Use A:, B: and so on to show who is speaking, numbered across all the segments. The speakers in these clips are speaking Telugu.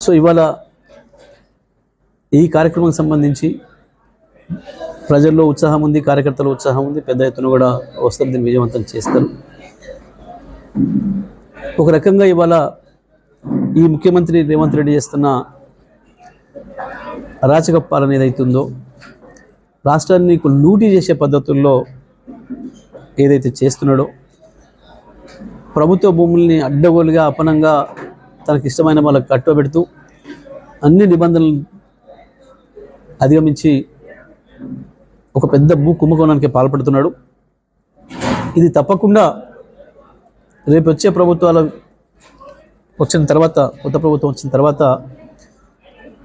A: సో ఇవాళ ఈ కార్యక్రమం సంబంధించి ప్రజల్లో ఉత్సాహం ఉంది కార్యకర్తల ఉత్సాహం ఉంది పెద్ద ఎత్తున కూడా వస్తారు దీన్ని విజయవంతం చేస్తారు. ఒక రకంగా ఇవాళ ఈ ముఖ్యమంత్రి రేవంత్ రెడ్డి చేస్తున్న అరాచక ఏదైతుందో రాష్ట్రాన్ని లూటీ చేసే పద్ధతుల్లో ఏదైతే చేస్తున్నాడో ప్రభుత్వ భూముల్ని అడ్డగోలుగా అపనంగా తనకి ఇష్టమైన వాళ్ళకి కట్టుబెడుతూ అన్ని నిబంధనలు అధిగమించి ఒక పెద్ద భూ కుంభకోణానికి పాల్పడుతున్నాడు. ఇది తప్పకుండా రేపు వచ్చే ప్రభుత్వాల వచ్చిన తర్వాత కొత్త ప్రభుత్వం వచ్చిన తర్వాత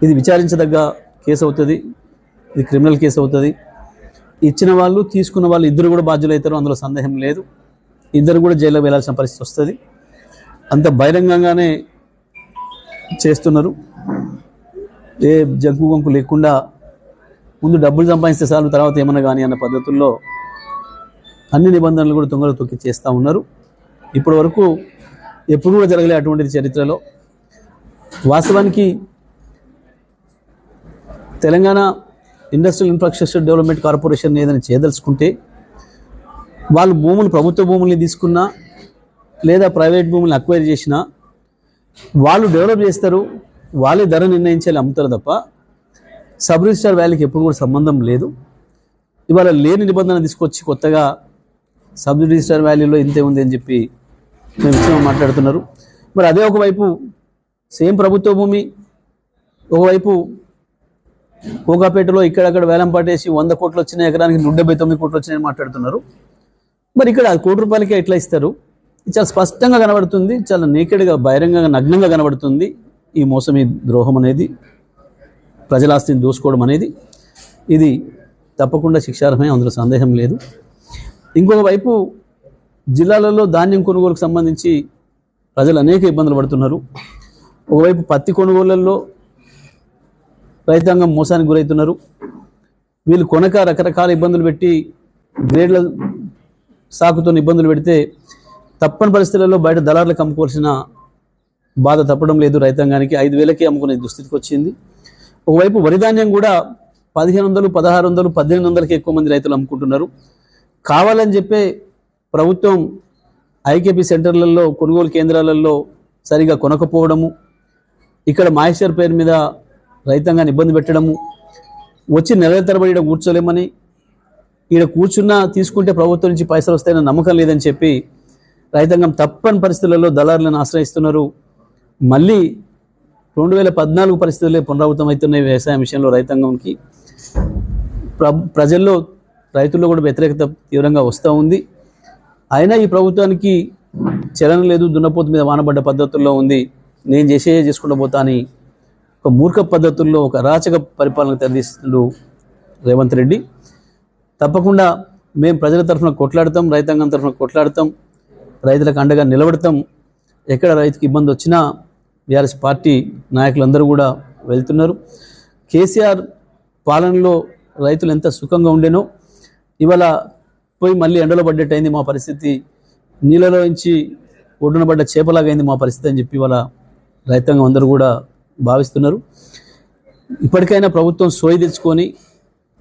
A: ఇది విచారించదగ్గ కేసు అవుతుంది. ఇది క్రిమినల్ కేసు అవుతుంది. ఇచ్చిన వాళ్ళు తీసుకున్న వాళ్ళు ఇద్దరు కూడా బాధ్యులవుతారు అందులో సందేహం లేదు. ఇద్దరు కూడా జైల్లో వెళ్ళాల్సిన పరిస్థితి వస్తుంది. అంత బహిరంగంగానే చేస్తున్నారు. ఏ జంకు గొంకు లేకుండా ముందు డబ్బులు సంపాదిస్తే చాలు తర్వాత ఏమన్నా కానీ అన్న పద్ధతుల్లో అన్ని నిబంధనలు కూడా తొంగలు తొక్కి చేస్తూ ఉన్నారు. ఇప్పటి వరకు ఎప్పుడు కూడా జరగలే అటువంటి చరిత్రలో. వాస్తవానికి Telangana industrial infrastructure development corporation ఏదైనా చేయదలుచుకుంటే వాళ్ళు భూములు ప్రభుత్వ భూముల్ని తీసుకున్నా లేదా ప్రైవేట్ భూముల్ని అక్వైర్ చేసినా వాళ్ళు డెవలప్ చేస్తారు వాళ్ళే ధర నిర్ణయించాలి అమ్ముతారు తప్ప సబ్ రిజిస్టార్ వ్యాలీకి ఎప్పుడు కూడా సంబంధం లేదు. ఇవాళ లేని నిబంధన తీసుకొచ్చి కొత్తగా సబ్ రిజిస్టార్ వ్యాలీలో ఇంతే ఉంది అని చెప్పి మేము ఇచ్చిన మాట్లాడుతున్నారు. మరి అదే ఒకవైపు సేమ్ ప్రభుత్వ భూమి ఒకవైపు కోకాపేటలో ఇక్కడక్కడ వేలం పాటేసి వంద కోట్లు వచ్చిన ఎకరానికి నూట డెబ్బై తొమ్మిది కోట్లు వచ్చినాయని మాట్లాడుతున్నారు. మరి ఇక్కడ కోటి రూపాయలకే ఎట్లా ఇస్తారు? చాలా స్పష్టంగా కనబడుతుంది చాలా నేకెడ్గా బహిరంగంగా నగ్నంగా కనబడుతుంది ఈ మోసం ఈ ద్రోహం అనేది ప్రజల ఆస్తిని అనేది. ఇది తప్పకుండా శిక్షార్హమే అందులో సందేహం లేదు. ఇంకొక వైపు జిల్లాలలో ధాన్యం కొనుగోలుకు సంబంధించి ప్రజలు అనేక ఇబ్బందులు పడుతున్నారు. ఒకవైపు పత్తి కొనుగోళ్ళలో రైతాంగం మోసానికి గురవుతున్నారు వీళ్ళు కొనక రకరకాల ఇబ్బందులు పెట్టి గ్రేడ్ల సాకుతో ఇబ్బందులు పెడితే తప్పని పరిస్థితులలో బయట దళారులకు అమ్ముకోవాల్సిన బాధ తప్పడం లేదు రైతాంగానికి. ఐదు వేలకే అమ్ముకునే దుస్థితికి వచ్చింది. ఒకవైపు వరి ధాన్యం కూడా పదిహేను వందలు పదహారు వందలు పద్దెనిమిది వందలకి ఎక్కువ మంది రైతులు అమ్ముకుంటున్నారు. కావాలని చెప్పే ప్రభుత్వం ఐకేపీ సెంటర్లలో కొనుగోలు కేంద్రాలలో సరిగా కొనకపోవడము ఇక్కడ మాయిశ్చర్ పేరు మీద రైతాంగాన్ని ఇబ్బంది పెట్టడము వచ్చి నెలల తరబడి ఇక్కడ కూర్చోలేమని ఇక్కడ కూర్చున్నా తీసుకుంటే ప్రభుత్వం నుంచి పైసలు వస్తాయన్న నమ్మకం లేదని చెప్పి రైతాంగం తప్పని పరిస్థితులలో దళారులను ఆశ్రయిస్తున్నారు. మళ్ళీ రెండు వేల పద్నాలుగు పరిస్థితులే పునరావృతం అవుతున్నాయి వ్యవసాయం విషయంలో రైతాంగంకి. ప్ర ప్రజల్లో రైతుల్లో కూడా వ్యతిరేకత తీవ్రంగా వస్తూ ఉంది. అయినా ఈ ప్రభుత్వానికి చలన లేదు దున్నపోతు మీద వానబడ్డ పద్ధతుల్లో ఉంది. నేను చేసే చేసుకుంటూ పోతా అని ఒక మూర్ఖ పద్ధతుల్లో ఒక రాచక పరిపాలన తెరదీస్తున్నాడు రేవంత్ రెడ్డి. తప్పకుండా మేము ప్రజల తరఫున కొట్లాడతాం రైతాంగం తరఫున కొట్లాడతాం. రైతులకు అండగా నిలబడతాం. ఎక్కడ రైతుకి ఇబ్బంది వచ్చినా బీఆర్ఎస్ పార్టీ నాయకులందరూ కూడా వెళ్తున్నారు. కేసీఆర్ పాలనలో రైతులు ఎంత సుఖంగా ఉండేనో ఇవాళ పోయి మళ్ళీ ఎండలో పడ్డట్టయింది మా పరిస్థితి. నీళ్ళలో నుంచి ఒడ్డున పడ్డ చేపలాగైంది మా పరిస్థితి అని చెప్పి ఇవాళ రైతాంగం అందరూ కూడా భావిస్తున్నారు. ఇప్పటికైనా ప్రభుత్వం సోయి తెచ్చుకొని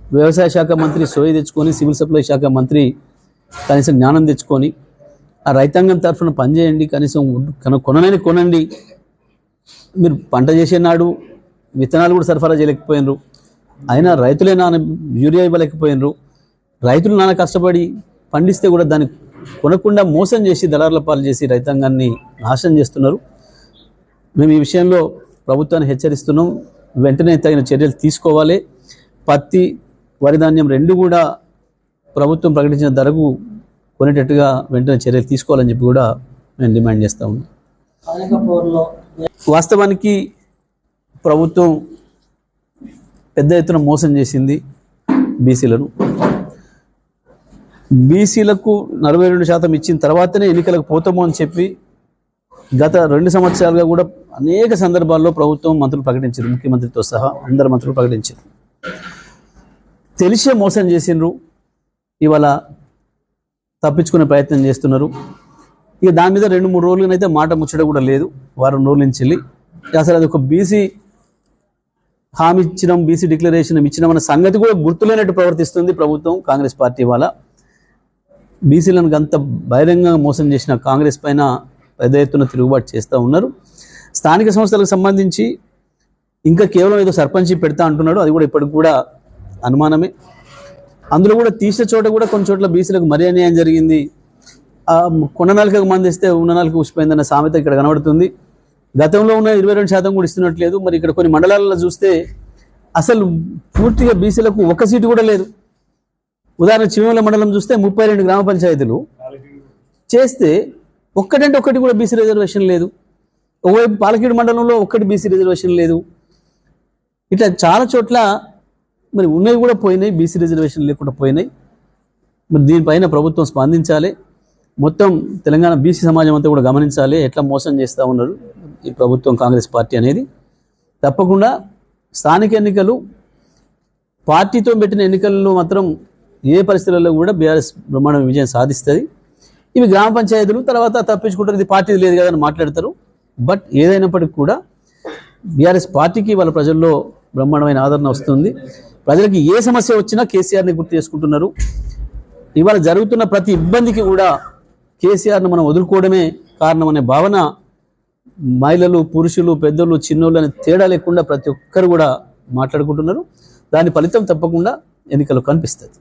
A: వ్యవసాయ శాఖ మంత్రి సోయి తెచ్చుకొని సివిల్ సప్లై శాఖ మంత్రి కనీసం జ్ఞానం తెచ్చుకొని ఆ రైతాంగం తరఫున పనిచేయండి కనీసం కొన కొననని కొనండి. మీరు పంట చేసే నాడు విత్తనాలు కూడా సరఫరా చేయలేకపోయినరు. అయినా రైతులే నాన్న యూరియా ఇవ్వలేకపోయినరు. రైతులు నాన్న కష్టపడి పండిస్తే కూడా దాన్ని కొనకుండా మోసం చేసి దళారుల పాలు చేసి రైతాంగాన్ని నాశనం చేస్తున్నారు. మేము ఈ విషయంలో ప్రభుత్వాన్ని హెచ్చరిస్తున్నాం. వెంటనే తగిన చర్యలు తీసుకోవాలి. పత్తి వరిధాన్యం రెండు కూడా ప్రభుత్వం ప్రకటించిన ధరకు కొనేటట్టుగా వెంటనే చర్యలు తీసుకోవాలని చెప్పి కూడా మేము డిమాండ్ చేస్తా ఉన్నాం. వాస్తవానికి ప్రభుత్వం పెద్ద ఎత్తున మోసం చేసింది బీసీలను. బీసీలకు నలభై రెండు శాతం ఇచ్చిన తర్వాతనే ఎన్నికలకు పోతాము అని చెప్పి గత రెండు సంవత్సరాలుగా కూడా అనేక సందర్భాల్లో ప్రభుత్వం మంత్రులు ప్రకటించారు. ముఖ్యమంత్రితో సహా అందరు మంత్రులు ప్రకటించారు. తెలిసే మోసం చేసిండ్రు. ఇవాళ తప్పించుకునే ప్రయత్నం చేస్తున్నారు. ఇక దాని మీద రెండు మూడు రోజులనైతే మాట ముచ్చట కూడా లేదు. వారం రోజుల నుంచి వెళ్ళి. అసలు అది ఒక బీసీ హామీ ఇచ్చినాం బీసీ డిక్లరేషన్ ఇచ్చినాం అన్న సంగతి కూడా గుర్తులేనట్టు ప్రవర్తిస్తుంది ప్రభుత్వం కాంగ్రెస్ పార్టీ వాళ్ళ బీసీలను అంత బహిరంగంగా మోసం చేసిన కాంగ్రెస్ పైన పెద్ద ఎత్తున తిరుగుబాటు చేస్తూ ఉన్నారు. స్థానిక సంస్థలకు సంబంధించి ఇంకా కేవలం ఏదో సర్పంచి పెడతా అంటున్నాడు అది కూడా ఇప్పటికి కూడా అనుమానమే. అందులో కూడా తీసిన చోట కూడా కొన్ని చోట్ల బీసీలకు మరీ అన్యాయం జరిగింది. ఆ నాలుకకు మంది ఇస్తే ఉన్న నాలుగు ఉసిపోయిందన్న సామెత ఇక్కడ కనబడుతుంది. గతంలో ఉన్న ఇరవై రెండు శాతం కూడా ఇస్తున్నట్లేదు. మరి ఇక్కడ కొన్ని మండలాలలో చూస్తే అసలు పూర్తిగా బీసీలకు ఒక సీటు కూడా లేదు. ఉదాహరణ చివల మండలం చూస్తే ముప్పై రెండు గ్రామ పంచాయతీలు. చేస్తే ఒక్కటంటే ఒక్కటి కూడా బీసీ రిజర్వేషన్ లేదు. ఒకవైపు పాలకీడు మండలంలో ఒక్కటి బీసీ రిజర్వేషన్ లేదు. ఇట్లా చాలా చోట్ల మరి ఉన్నవి కూడా పోయినాయి బీసీ రిజర్వేషన్ లేకుండా పోయినాయి. మరి దీనిపైన ప్రభుత్వం స్పందించాలి. మొత్తం తెలంగాణ బీసీ సమాజం అంతా కూడా గమనించాలి. ఎట్లా మోసం చేస్తూ ఉన్నారు ఈ ప్రభుత్వం కాంగ్రెస్ పార్టీ అనేది. తప్పకుండా స్థానిక ఎన్నికలు పార్టీతో పెట్టిన ఎన్నికల్లో మాత్రం ఏ పరిస్థితులలో కూడా బీఆర్ఎస్ బ్రహ్మాండ విజయం సాధిస్తుంది. ఇవి గ్రామ పంచాయతీలు తర్వాత తప్పించుకుంటారు. ఇది పార్టీ లేదు కదా అని మాట్లాడతారు. బట్ ఏదైనప్పటికీ కూడా బీఆర్ఎస్ పార్టీకి వాళ్ళ ప్రజల్లో బ్రహ్మాండమైన ఆదరణ వస్తుంది. ప్రజలకి ఏ సమస్య వచ్చినా కేసీఆర్ని గుర్తు చేసుకుంటున్నారు. ఇవాళ జరుగుతున్న ప్రతి ఇబ్బందికి కూడా కేసీఆర్ను మనం వదులుకోవడమే కారణం అనే భావన మహిళలు పురుషులు పెద్దలు చిన్నోళ్ళు అనే తేడా లేకుండా ప్రతి ఒక్కరు కూడా మాట్లాడుకుంటున్నారు. దాని ఫలితం తప్పకుండా ఎన్నికలు కనిపిస్తుంది.